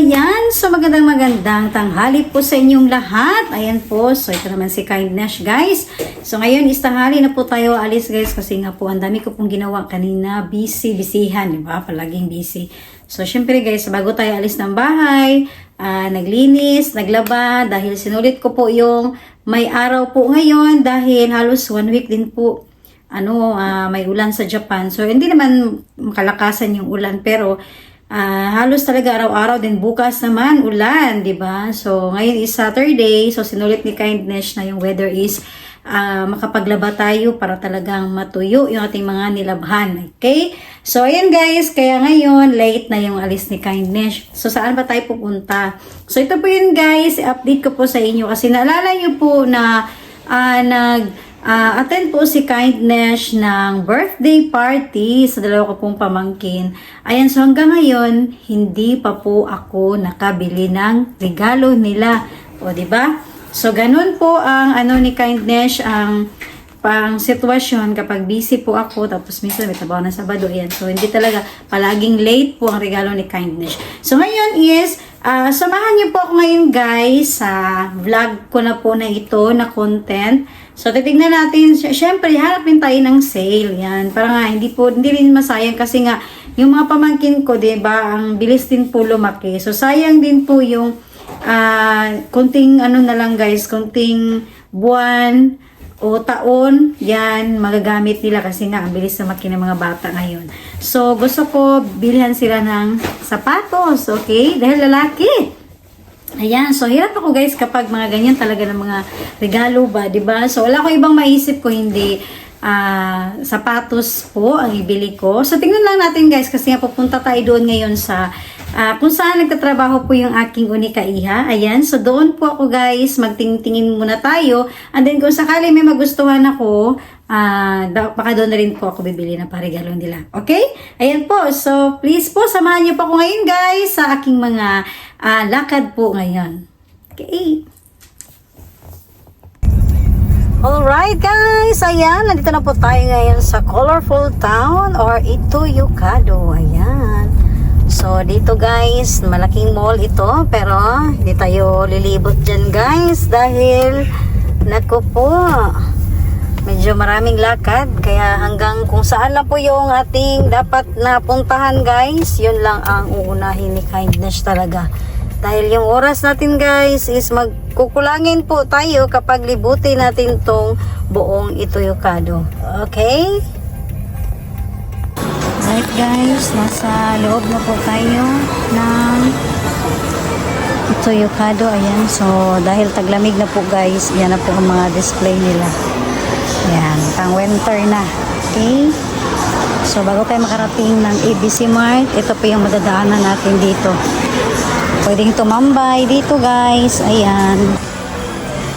Ayan! So magandang magandang tanghali po sa inyong lahat. Ayan po. So ito naman si Kindness guys. So ngayon is tanghali na po tayo alis guys kasi nga po ang dami ko pong ginawa kanina. Busy, bisihan. Di ba? Palaging busy. So syempre guys, bago tayo alis ng bahay, ah, naglinis, naglaba dahil sinulit ko po yung may araw po ngayon dahil halos one week din po ano, ah, may ulan sa Japan. So, hindi naman makalakasan yung ulan, pero ah, halos talaga araw-araw din bukas naman ulan, 'di ba? So, ngayon is Saturday, so sinulit ni Kindness na yung weather is ah, makapaglaba tayo para talagang matuyo yung ating mga nilabhan. Okay? So, ayan guys, kaya ngayon late na yung alis ni Kindness. So, saan ba tayo pupunta? So, ito po yun guys, update ko po sa inyo kasi naalala niyo po na ah, nag Ah, attend po si Kindness ng birthday party sa dalawa ko pong pamangkin. Ayan, so hanggang ngayon, hindi pa po ako nakabili ng regalo nila. O, ba? So, ganun po ang ano ni Kindness, ang pang sitwasyon kapag busy po ako tapos minsan may trabaho na Sabado yan. So hindi talaga palaging late po ang regalo ni Kindness. So ngayon is ah, samahan niyo po ako ngayon guys sa vlog ko na po na ito na content. So titignan natin sy- syempre hanapin tayo ng sale yan. Para nga hindi po hindi rin masayang kasi nga yung mga pamangkin ko ba ang bilis din po lumaki. So sayang din po yung ah kunting ano na lang guys, kunting buwan o taon, yan, magagamit nila kasi nga, ang bilis na maki ng mga bata ngayon. So, gusto ko bilhan sila ng sapatos, okay? Dahil lalaki. Ayan, so hirap ako guys kapag mga ganyan talaga ng mga regalo ba, 'di ba? So wala ko ibang maisip ko hindi ah, sapatos po ang ibili ko. So tingnan lang natin guys kasi nga pupunta tayo doon ngayon sa ah, kung saan nagtatrabaho po yung aking unika iha. Ayan, so doon po ako guys, magtingtingin muna tayo. And then kung sakali may magustuhan ako, da- baka doon na rin po ako bibili ng paregalo nila. Okay? Ayan po. So, please po, samahan niyo po ako ngayon guys sa aking mga ah, lakad po ngayon. Okay. Alright guys, ayan, nandito na po tayo ngayon sa Colorful Town or Ito Yukado, ayan. So dito guys, malaking mall ito pero hindi tayo lilibot dyan guys dahil nako po, medyo maraming lakad kaya hanggang kung saan lang po yung ating dapat napuntahan guys, yun lang ang uunahin ni kindness talaga. Dahil yung oras natin guys is magkukulangin po tayo kapag libutin natin tong buong ito yukado. Okay? Right guys, nasa loob na po tayo ng ito yukado. Ayan, so dahil taglamig na po guys, yan na po ang mga display nila. Ayan, pang winter na. Okay? So bago tayo makarating ng ABC Mart, ito po yung madadaanan natin dito. Pwedeng tumambay dito guys. Ayan.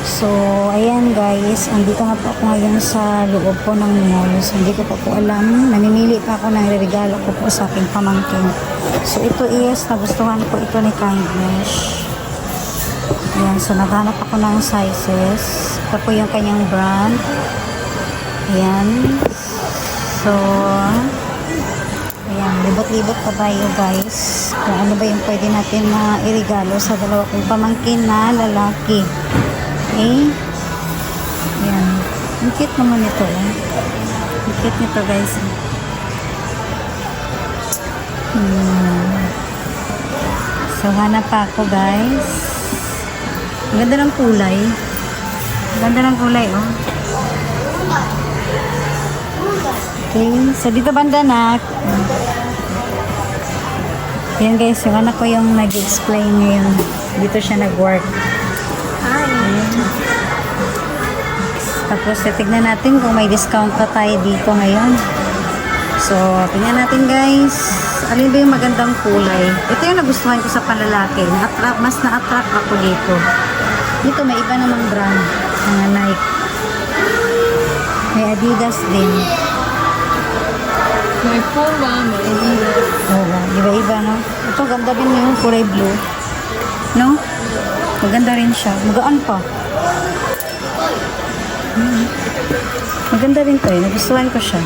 So, ayan guys. Andito nga po ako ngayon sa loob po ng mall. So, hindi ko pa po alam. Namimili pa ako ng regalo ko po sa aking pamangkin. So, ito is, nagustuhan ko ito ni Kindness. Ayan. So, naghanap ako ng sizes. Ito po yung kanyang brand. Ayan. So, Ayan, libot-libot pa tayo guys. Kung ano ba yung pwede natin na irigalo sa dalawa kong pamangkin na lalaki. Okay? Ayan. Ang cute naman ito. Eh. Ang cute nito guys. Hmm. So, hanap pa ako guys. Ang ganda ng kulay. Ang ganda ng kulay, oh. Okay, so dito banda na. Yan guys, yung anak ko yung nag-explain ngayon. Dito siya nag-work. Hi! Tapos, titignan natin kung may discount pa tayo dito ngayon. So, tingnan natin guys. Alin ba yung magandang kulay? Ito yung nagustuhan ko sa panlalaki. Na-attract, mas na-attract ako dito. Dito, may iba namang brand. Mga Nike. May Adidas din. May Puma, may Adidas. Oo, iba-iba, no? Ito, ganda din yung kulay blue. No? Maganda rin siya. Magaan pa. Hmm. Maganda rin to eh. Nagustuhan ko siya.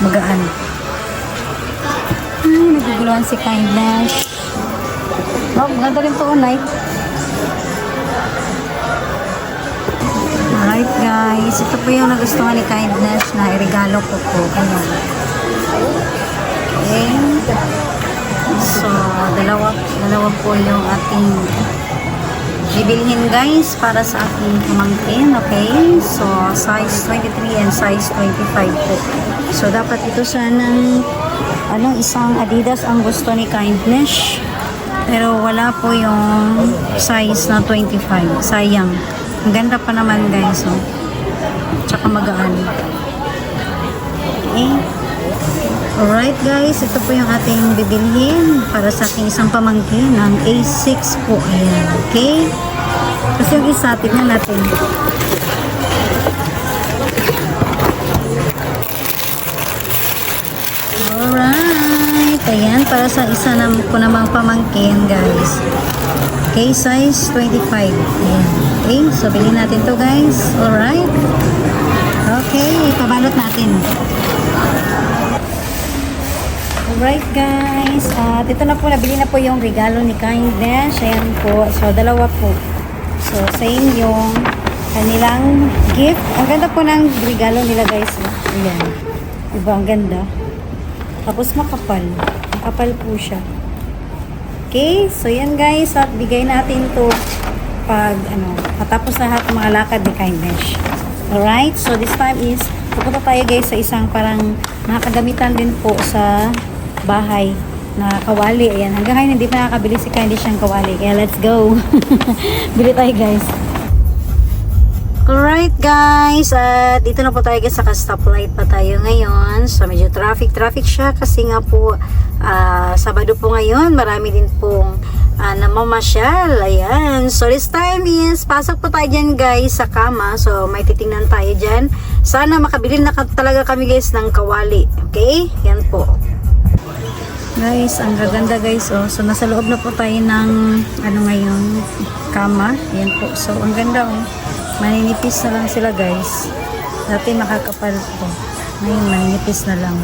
Magaan. Ay, naguguluhan si Kindness. Oh, ganda rin to, night. Alright guys, ito po yung nagustuhan ni Kindness na iregalo ko po. Ayan. Okay. So, dalawa, dalawa po yung ating bibilhin guys para sa aking pamangkin. Okay. So, size 23 and size 25 po. So, dapat ito sanang ano, isang Adidas ang gusto ni Kindness. Pero wala po yung size na 25. Sayang. Ang ganda pa naman guys. Oh. Tsaka magaan. Okay. Alright guys, ito po yung ating bibilhin para sa aking isang pamangkin ng A6 po. Ayan. Okay. Kasi yung isa, tignan natin. Alright. Ayan, para sa isa na ko namang pamangkin, guys. Okay, size 25. Ayan. Okay, so bilhin natin to guys. Alright. Okay, ipabalot natin. Alright guys, at ito na po, nabili na po yung regalo ni Kindness. Ayan po, so dalawa po. So, same yung kanilang gift. Ang ganda po ng regalo nila guys. Ayan. Diba, ang ganda. Tapos makapal. Makapal po siya. Okay, so yan guys, at bigay natin to pag ano, matapos lahat ng mga lakad ni Kindness. Alright, so this time is, pupunta tayo guys sa isang parang nakakagamitan din po sa bahay na kawali. Ayan, hanggang ngayon hindi pa nakakabili si Kindness ng kawali. Kaya let's go. Bili tayo guys. Alright guys, at dito na po tayo guys sa stoplight pa tayo ngayon. So medyo traffic traffic siya kasi nga po ah, Sabado po ngayon, marami din pong uh, namamasyal. Ayan. So this time is pasok po tayo dyan guys sa kama. So may titingnan tayo dyan. Sana makabili na talaga kami guys ng kawali. Okay? Yan po. Guys, ang gaganda guys. Oh. So nasa loob na po tayo ng ano ngayon, kama. Yan po. So ang ganda oh. Maninipis na lang sila guys. Dati makakapal po. Ngayon maninipis na lang.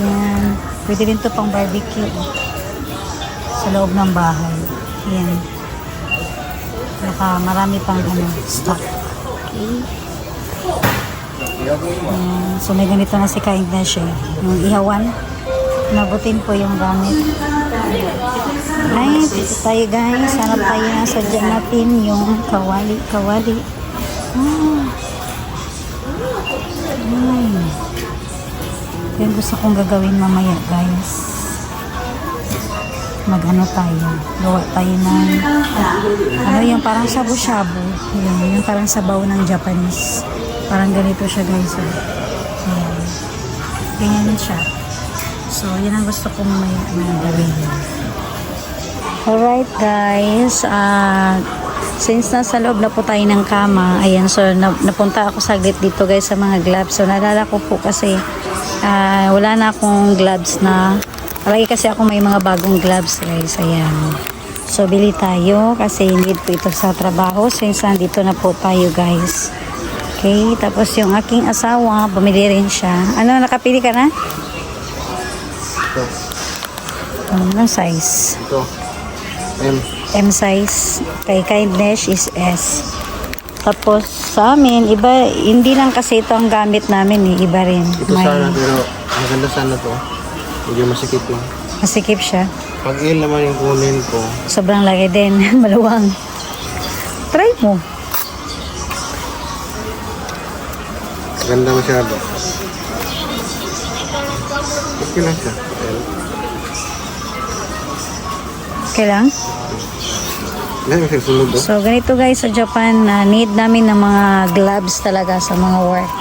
Yan. Pwede rin to pang barbecue. oh. Sa loob ng bahay. Yan. Naka marami pang ano, stock. Okay. Yan. So may ganito na si Kindness eh. Yung ihawan. Nabutin po yung gamit. Right, dito tayo guys. Hanap tayo na sadya natin yung kawali. Kawali. Ah. Ay. Yan gusto kong gagawin mamaya guys. Mag-ano tayo. Gawa tayo ng ano yung parang shabu-shabu. Yung, yung parang sabaw ng Japanese. Parang ganito siya guys. Oh. Ayan. Ganyan siya. So, yun ang gusto kong may na gawin. Alright guys, ah since nasa loob na po tayo ng kama, ayan, so na, napunta ako saglit dito guys sa mga gloves. So nalala ko po kasi ah, wala na akong gloves na, palagi kasi ako may mga bagong gloves guys, ayan. So bili tayo kasi need po ito sa trabaho since nandito na po tayo guys. Okay, tapos yung aking asawa, bumili rin siya. Ano, nakapili ka na? Ito. Anong size? Ito. M. M size. Kay Kindness is S. Tapos sa amin, iba, hindi lang kasi ito ang gamit namin eh, iba rin. Ito May sana pero maganda sana to. Medyo masikip yung. masikip siya. Pag il naman yung kunin ko, Sobrang laki din, maluwang. Try mo. ganda masyado. Okay lang siya. Okay lang? Oh. So, ganito guys sa Japan, na need namin ng mga gloves talaga sa mga work.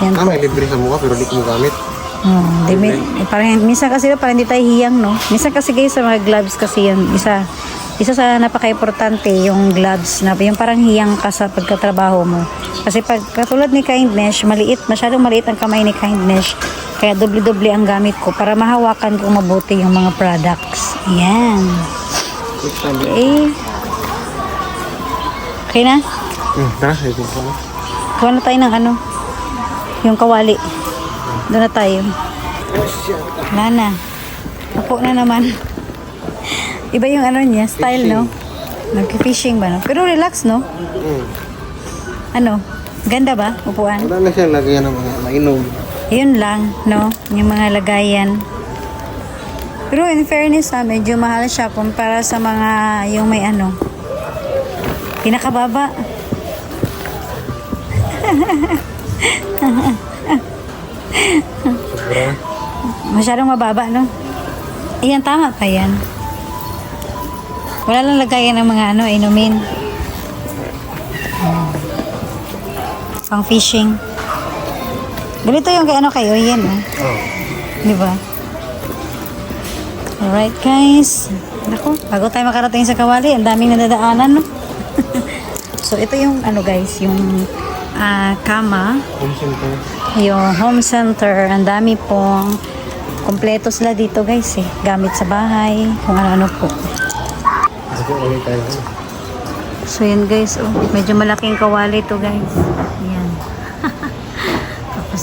Yan Ah, po. may libre sa mukha pero di ko gamit. Hmm, di, mi- eh, parang, minsan kasi parang hindi tayo hiyang, no? Minsan kasi guys sa mga gloves kasi yan, isa, isa sa napaka-importante yung gloves na yung parang hiyang ka sa pagkatrabaho mo. Kasi pag katulad ni Kindness, maliit, masyadong maliit ang kamay ni Kindness. Kaya doble-doble ang gamit ko para mahawakan ko mabuti yung mga products. Yan. Okay. Okay na? Hmm, tara, ito pa. Kuha na tayo ng ano? Yung kawali. Doon na tayo. Wala na. Ako na naman. Iba yung ano niya, style, no? Nag-fishing ba, no? Pero relax, no? Hmm. Ano? Ganda ba? Upuan? Wala na siyang lagyan ng mga mainom. Yun lang, no? Yung mga lagayan. Pero in fairness ha, medyo mahal siya kumpara sa mga yung may ano. Pinakababa. Masyadong mababa, no? Ayan, tama pa yan. Wala lang lagayan ng mga ano, inumin. Pang fishing. Ganito yung kay ano kayo, yan, oh. Oh. Di ba? Alright, guys. Naku, bago tayo makarating sa Kawali, ang daming nadadaanan, no? so, ito yung, ano guys, yung ah, kama, Home center. yung home center. Ang dami pong kompleto sila dito, guys, eh. Gamit sa bahay, kung ano-ano po. So, yan, guys, oh. Medyo malaking kawali to, guys. Yan.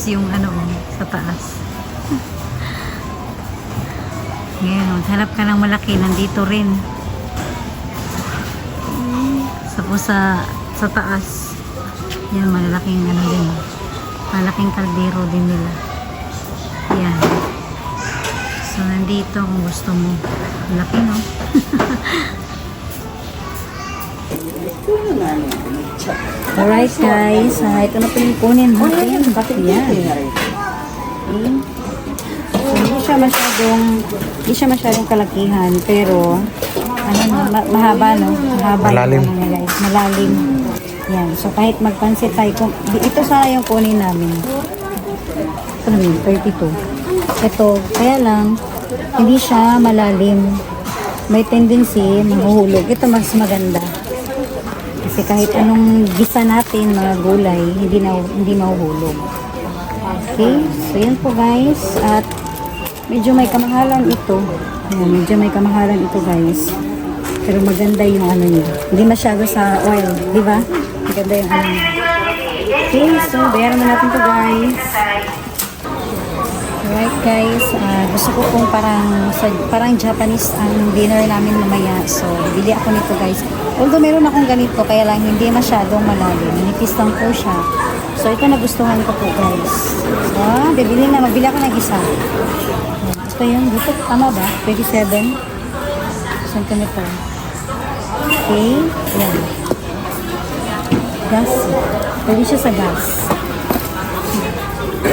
Yung, ano, oh, sa taas. Ngayon, maghanap ka ng malaki, nandito rin. Tapos sa, sa taas, yan, malaking ano din. Malaking kaldero din nila. Yan. So, nandito kung gusto mo. Laki, no? Alright guys, ah, ito na po yung kunin natin. Bakit yan? Hmm. So, hindi siya masyadong, hindi siya masyadong kalakihan, pero, ano, ma- mahaba, no? Mahaba Malalim. yung ano guys. Malalim. Yan. So, kahit magpansit tayo, kung, ito sana yung kunin namin. Ito na yun, 32. Ito, kaya lang, hindi siya malalim. May tendency, mahuhulog. Ito mas maganda. Kasi kahit anong gisa natin, mga gulay, hindi, na, hindi mahuhulog. Okay? So, yan po guys. At medyo may kamahalan ito. Ayan, medyo may kamahalan ito guys. Pero maganda yung ano niya. Hindi masyado sa oil, di ba? Maganda yung ano niya. Okay, so bayaran na natin to guys. Alright guys, ah, gusto ko pong parang parang Japanese ang dinner namin mamaya. So, bili ako nito guys. Although meron akong ganito, kaya lang hindi masyadong malalim. Nipis lang po siya. So, ito nagustuhan ko po guys. So, bibili na, magbili ako ng isa. Ito yun, dito, tama ba? 27? Saan ka nito? Okay, yan. Gas. Pwede siya sa gas.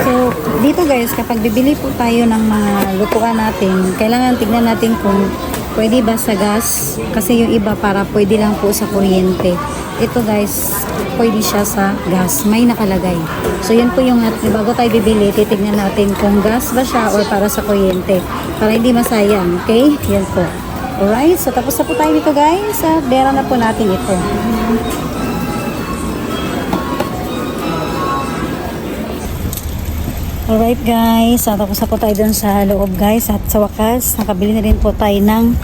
So, dito guys, kapag bibili po tayo ng mga lutuan natin, kailangan tignan natin kung pwede ba sa gas. Kasi yung iba para pwede lang po sa kuryente. Ito guys, pwede siya sa gas. May nakalagay. So, yan po yung bago tayo bibili, titignan natin kung gas ba siya or para sa kuryente. Para hindi masayang. Okay? Yan po. Alright, so tapos na po tayo dito guys. At bera na po natin ito. Alright guys, at tapos na po tayo dun sa loob guys at sa wakas, nakabili na rin po tayo ng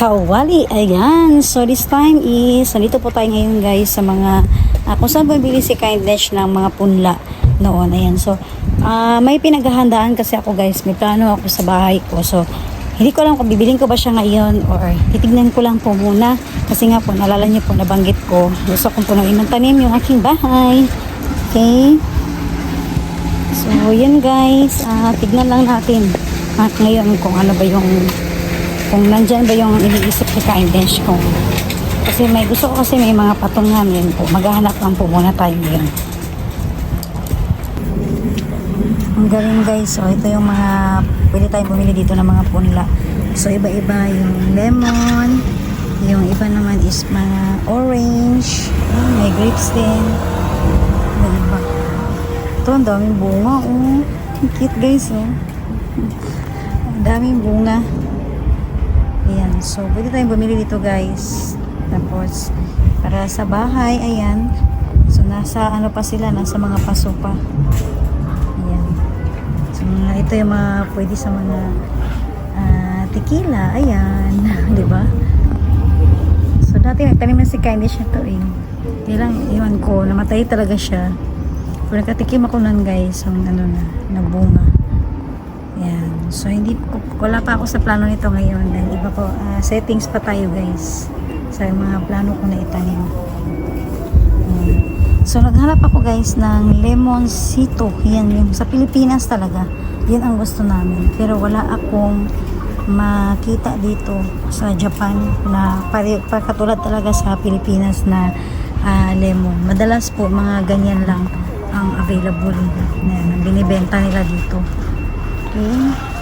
kawali. Ayan, so this time is, nandito po tayo ngayon guys sa mga, uh, kung saan bumili si Kindness ng mga punla noon. Ayan, so ah, may pinaghahandaan kasi ako guys, may plano ako sa bahay ko. So, hindi ko alam kung bibiling ko ba siya ngayon or titignan ko lang po muna. Kasi nga po, nalala niyo po, nabanggit ko, gusto kong punuin ng tanim yung aking bahay. Okay? So, yun guys. ah tignan lang natin at ngayon kung ano ba yung kung nandyan ba yung iniisip ni Kindness kung kasi may gusto ko kasi may mga patungan yun po. Maghahanap lang po muna tayo yun. Ang galing guys. So, ito yung mga pwede tayong bumili dito ng mga punla. So, iba-iba yung lemon. Yung iba naman is mga orange. Ah, may grapes din. Ito, ang daming bunga, oh. Ang cute, guys, oh. Ang daming bunga. Ayan. So, pwede tayong bumili dito, guys. Tapos, para sa bahay, ayan. So, nasa ano pa sila, nasa mga paso pa. Ayan. So, ito yung mga pwede sa mga ah, tequila. Ayan. Di ba? So, dati nagtanim na si Kindness siya to, eh. Kaya lang, iwan ko, namatay talaga siya. Pero nakatikim ako nun guys, ang ano na, na bunga. Yan. So, hindi ko, wala pa ako sa plano nito ngayon. Dahil iba po, ah, settings pa tayo guys. Sa mga plano ko na itanim. So, naghanap ako guys ng lemonsito. Yan, yung sa Pilipinas talaga. Yan ang gusto namin. Pero wala akong makita dito sa Japan na pare, pa- katulad talaga sa Pilipinas na ah, lemon. Madalas po mga ganyan lang ang available na, na binibenta nila dito. Okay.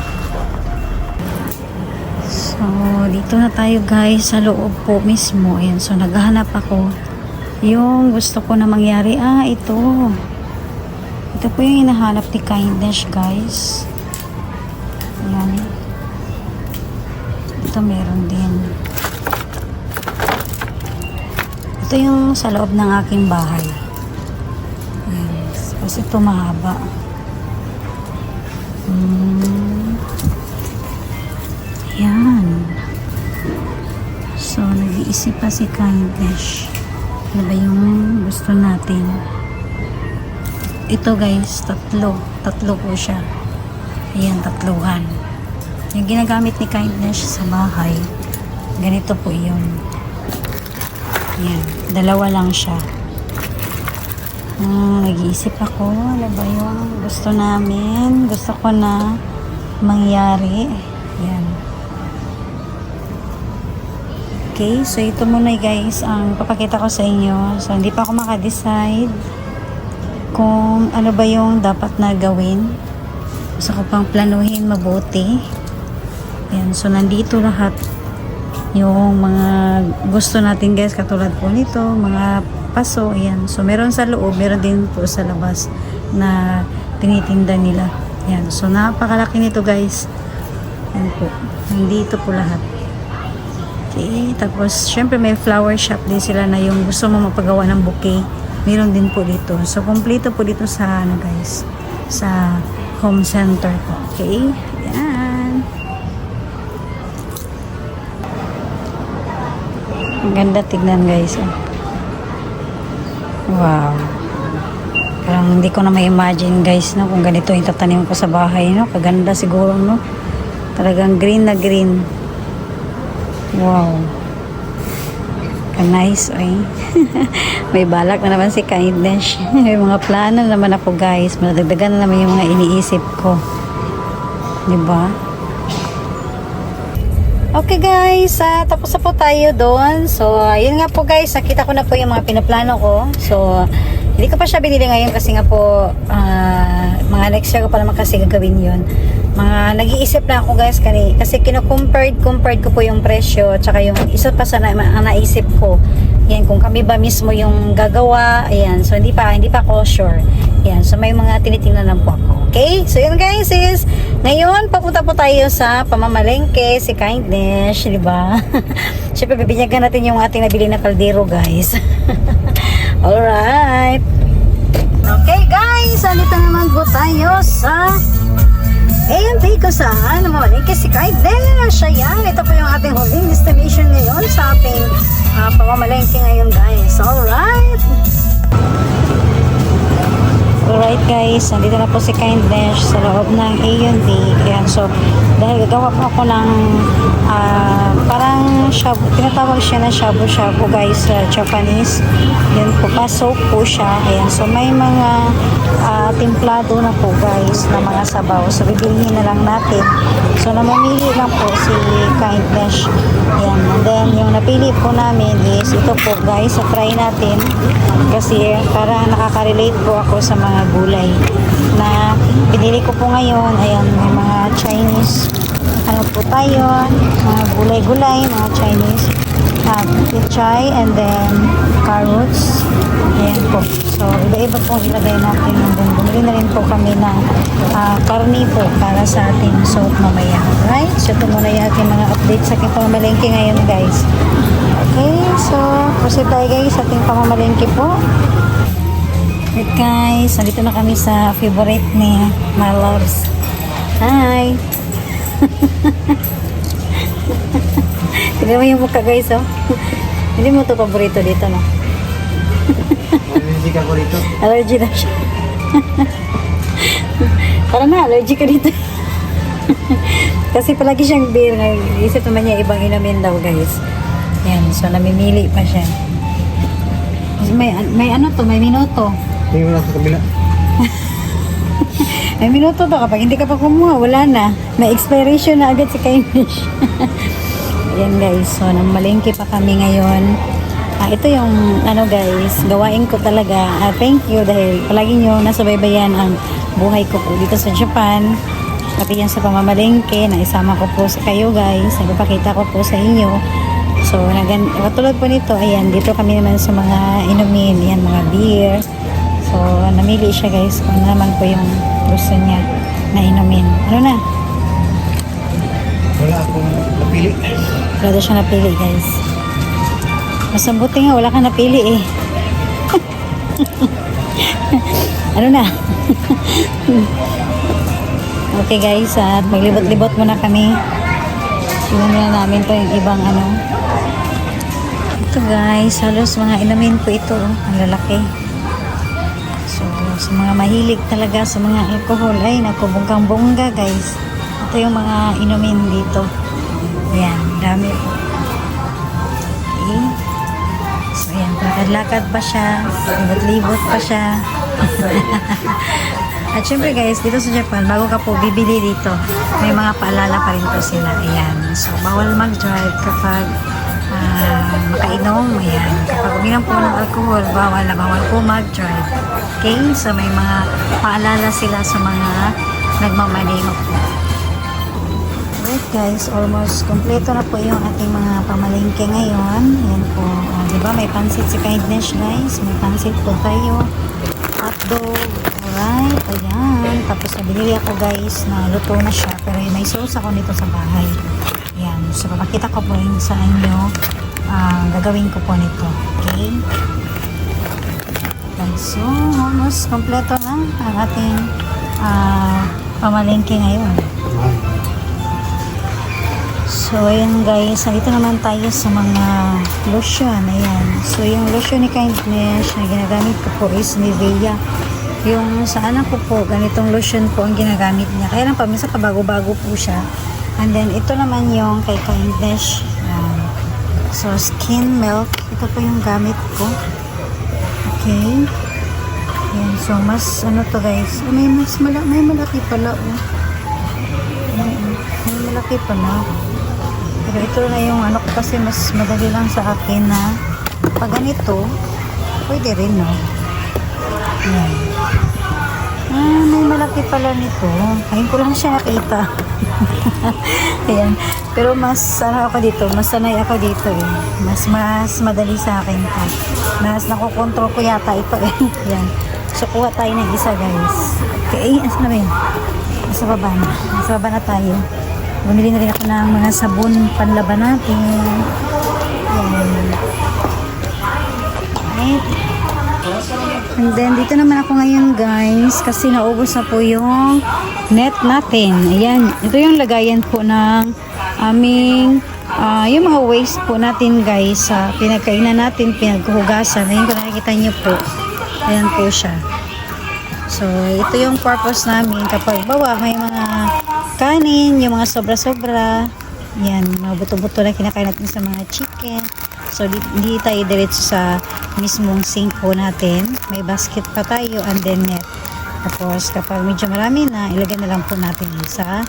So, dito na tayo guys sa loob po mismo. Ayan, so naghahanap ako yung gusto ko na mangyari. Ah, ito. Ito po yung hinahanap ni kindness guys. Ayan. Ito meron din. Ito yung sa loob ng aking bahay. Kasi ito mahaba. Hmm. Yan. So, nag-iisip pa si Kindness. Ano ba yung gusto natin? Ito guys, tatlo. Tatlo po siya. Ayan, tatluhan. Yung ginagamit ni Kindness sa bahay, ganito po yun. Yan, dalawa lang siya. Hmm, nag-iisip ako, ano ba yung gusto namin? Gusto ko na mangyari. Yan. Okay, so ito muna guys ang papakita ko sa inyo. So, hindi pa ako makadecide kung ano ba yung dapat na gawin. Gusto ko pang planuhin mabuti. Yan, so nandito lahat yung mga gusto natin guys katulad po nito, mga paso, yan. So meron sa loob, meron din po sa labas na tinitinda nila. Yan, so napakalaki nito guys. Yan po, nandito po lahat. Okay, tapos syempre may flower shop din sila na yung gusto mo mapagawa ng bouquet. Meron din po dito. So kompleto po dito sa ano guys, sa home center po. Okay? Yan. Ang ganda tignan guys. oh. Wow. Parang hindi ko na ma-imagine guys no kung ganito yung tatanim ko sa bahay no. Kaganda siguro no. Talagang green na green. Wow. Ka-nice, ay. May balak na naman si Kindness. May mga plano na naman ako, guys. Madagdagan na naman yung mga iniisip ko. Di ba? Okay guys, ah, tapos na po tayo doon. So, ayun nga po guys, nakita ko na po yung mga pinaplano ko. So, hindi ko pa siya binili ngayon kasi nga po, ah, mga next year ko pa naman kasi gagawin yun. Mga nag-iisip na ako guys kani, kasi kino-compared compared ko po yung presyo tsaka yung isa pa sa na, ang naisip ko. Yan, kung kami ba mismo yung gagawa, ayan. So, hindi pa, hindi pa ako sure. Yan, so may mga tinitingnan lang po ako. Okay? So, yun guys is, ngayon, papunta po tayo sa pamamalengke, si Kindness, di ba? Siyempre, bibinyagan natin yung ating nabili na kaldero, guys. Alright. Okay, guys, andito naman po tayo sa A&P ko saan mamalengke si Kindness. Ayan, ito po yung ating huling destination ngayon sa ating uh, pamamalengke ngayon, guys. Alright. Alright guys, nandito na po si Kindness sa loob ng A&D. Ayan, so, dahil gagawa po ako ng ah, parang shabu, tinatawag siya na shabu-shabu guys sa Japanese. Yan po, pasok po siya. Ayan, so may mga ah, timplado na po guys na mga sabaw. So, bibilihin na lang natin. So, namamili lang po si Kindness. Ayan, and then yung napili po namin is ito po guys, sa try natin. Kasi para nakaka-relate po ako sa mga gulay na pinili ko po ngayon. Ayan, may mga Chinese ano po tayo, mga gulay-gulay, mga Chinese uh, pichay and then carrots. Ayan po. So, iba-iba po ilagay natin. And then, bumili na rin po kami ng uh, karni po para sa ating soup mamaya. Right? So, ito muna yung ating mga updates sa aking pamamalengke ngayon, guys. Okay, so, proceed tayo guys sa ating pamamalengke po. Right guys, nandito na kami sa favorite ni my loves. Hi! Tignan mo yung mukha guys, oh. Hindi mo to paborito dito, no? Allergic ako rito. Allergy na siya. Parang na, allergy ka dito. Kasi palagi siyang beer. Isip naman niya ibang inumin daw guys. Yan, so namimili pa siya. May, may ano to, may minuto. Mo lang sa kabila. May minuto to kapag hindi ka pa kumuha, wala na. May expiration na agad si Kainish. Ayan guys, so namalengke pa kami ngayon. Ah, ito yung ano guys, gawain ko talaga. Ah, thank you dahil palagi nyo nasubaybayan ang buhay ko po dito sa Japan. Pati yan sa pamamalengke, na isama ko po sa kayo guys. Nagpapakita ko po sa inyo. So, nagan, katulad po nito, ayan, dito kami naman sa mga inumin, yan, mga beer. So, namili siya guys kung ano naman po yung gusto niya na inumin. Ano na? Wala akong napili. Wala daw siya napili guys. Mas mabuti nga, wala kang napili eh. ano na? okay guys, at maglibot-libot muna kami. Tingnan muna namin to yung ibang ano. Ito guys, halos mga inumin po ito. oh. Ang lalaki. So, sa mga mahilig talaga sa mga alcohol, ay naku, bonggang-bongga guys. Ito yung mga inumin dito. Yan, dami po. Okay. So, yan, lakad-lakad pa siya. Libot-libot pa siya. At syempre guys, dito sa Japan, bago ka po bibili dito, may mga paalala pa rin po sila. Ayan. So, bawal mag-drive kapag ah, makainom. Ayan. Kapag uminom po ng alcohol, bawal na bawal po mag-drive. Okay? So, may mga paalala sila sa mga nagmamaneho po. Alright guys, almost kompleto na po yung ating mga pamalingke ngayon. Yan po. Uh, di ba may pansit si Kindness guys? May pansit po tayo. Hotdog. Alright, ayan. Tapos nabinili ako guys na luto na siya. Pero may sauce ako nito sa bahay. Ayan. So papakita ko po rin sa inyo ang gagawin ko po nito. Okay? Okay, so almost kompleto na ang ating ah, pamalingke ngayon. So, ayan guys, nandito naman tayo sa mga lotion. Ayan. So, yung lotion ni Kindness na ginagamit ko po is Nivea. Yung sa anak ko po, ganitong lotion po ang ginagamit niya. Kaya lang paminsan pabago-bago po siya. And then, ito naman yung kay Kindness. Ayan. So, skin milk. Ito po yung gamit ko. Okay. Ayan. So, mas ano to guys. Oh, may mas mala may malaki pala oh. Oh. May malaki pala. Pero ito na yung ano ko kasi mas madali lang sa akin na pag ganito, pwede rin, no? Ayan. Ah, may malaki pala nito. Ngayon ko lang siya nakita. Ayan. Pero mas ano ako dito, mas sanay ako dito eh. Mas mas madali sa akin to. Mas nakokontrol ko yata ito eh. Ayan. So, kuha tayo ng isa guys. Okay, asa na ba yun? Nasa baba na. Nasa baba na tayo. Bumili na rin ako ng mga sabon panlaban natin. Right. And then, dito naman ako ngayon guys kasi naubos na po yung net natin. Ayan. Ito yung lagayan po ng aming ah, yung mga waste po natin guys sa pinagkainan natin, pinaghuhugasan. Ayun kung nakikita niyo po. Ayan po siya. So, ito yung purpose namin kapag bawa may mga kanin, yung mga sobra-sobra. Yan, mga buto-buto na kinakain natin sa mga chicken. So, di, hindi tayo diretso sa mismong sink po natin. May basket pa tayo and then net. Tapos, kapag medyo marami na, ilagay na lang po natin sa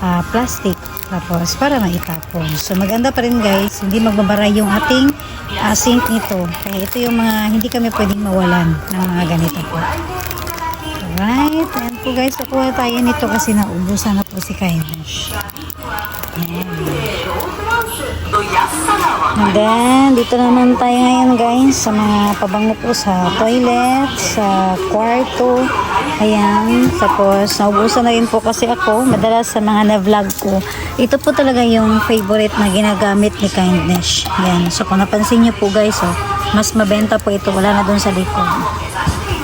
ah, plastic. Tapos, para maitapon. So, maganda pa rin guys. Hindi magbabara yung ating ah, sink nito. Kaya ito yung mga hindi kami pwedeng mawalan ng mga ganito po. Alright. Ayan po guys. Kukuha tayo nito kasi naubusan na po si Kindness. Ayan. And then, dito naman tayo ngayon guys sa mga pabango po sa toilet, sa kwarto. Ayan. Tapos, naubusan na rin po kasi ako. Madalas sa mga na-vlog ko. Ito po talaga yung favorite na ginagamit ni Kindness. Ayan. So, kung napansin nyo po guys, oh, mas mabenta po ito. Wala na dun sa likod.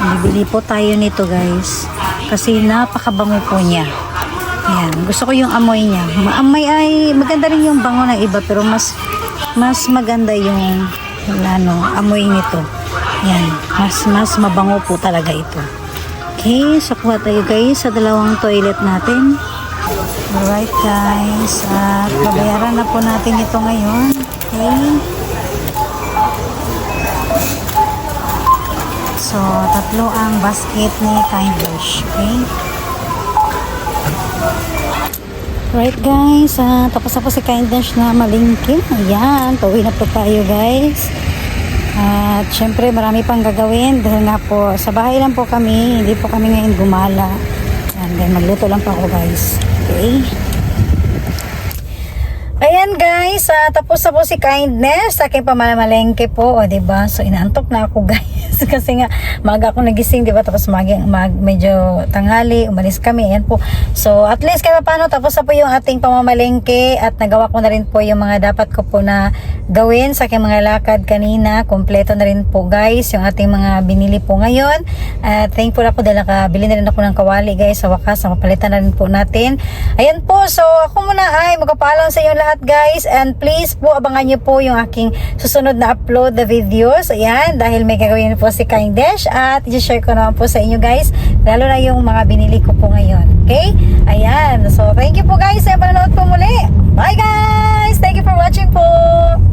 Bibili po tayo nito guys. Kasi napakabango po niya. Ayan. Gusto ko yung amoy niya. Maamoy ay maganda rin yung bango ng iba pero mas mas maganda yung ano, amoy nito. Ayan. Mas mas mabango po talaga ito. Okay. So kuha tayo guys sa dalawang toilet natin. Alright guys, at babayaran na po natin ito ngayon. Okay. So, tatlo ang basket ni Kindlish. Okay. Right guys, ah, tapos na po si Kindness na malingki. Ayan, pauwi na po tayo guys. At syempre marami pang gagawin dahil nga po sa bahay lang po kami, hindi po kami ngayon gumala. And then magluto lang po ako guys. Okay. Ayan guys, ah, tapos na po si Kindness aking pamamalengke po, o ba? So inaantok na ako guys kasi nga maga ako nagising, 'di ba? Tapos mag, mag medyo tanghali, umalis kami. Ayan po. So at least kahit paano tapos na po yung ating pamamalengke at nagawa ko na rin po yung mga dapat ko po na gawin sa aking mga lakad kanina. Kompleto na rin po guys yung ating mga binili po ngayon. At thankful ako dahil nakabili na rin ako ng kawali guys sa wakas. Mapalitan na rin po natin. Ayan po. So ako muna ay magpapaalam sa inyo lahat guys. And please po abangan nyo po yung aking susunod na upload na videos. Ayan. Dahil may gagawin po si Kindesh. At i-share ko naman po sa inyo guys. Lalo na yung mga binili ko po ngayon. Okay? Ayan. So thank you po guys sa panonood po muli. Bye guys! Thank you for watching po!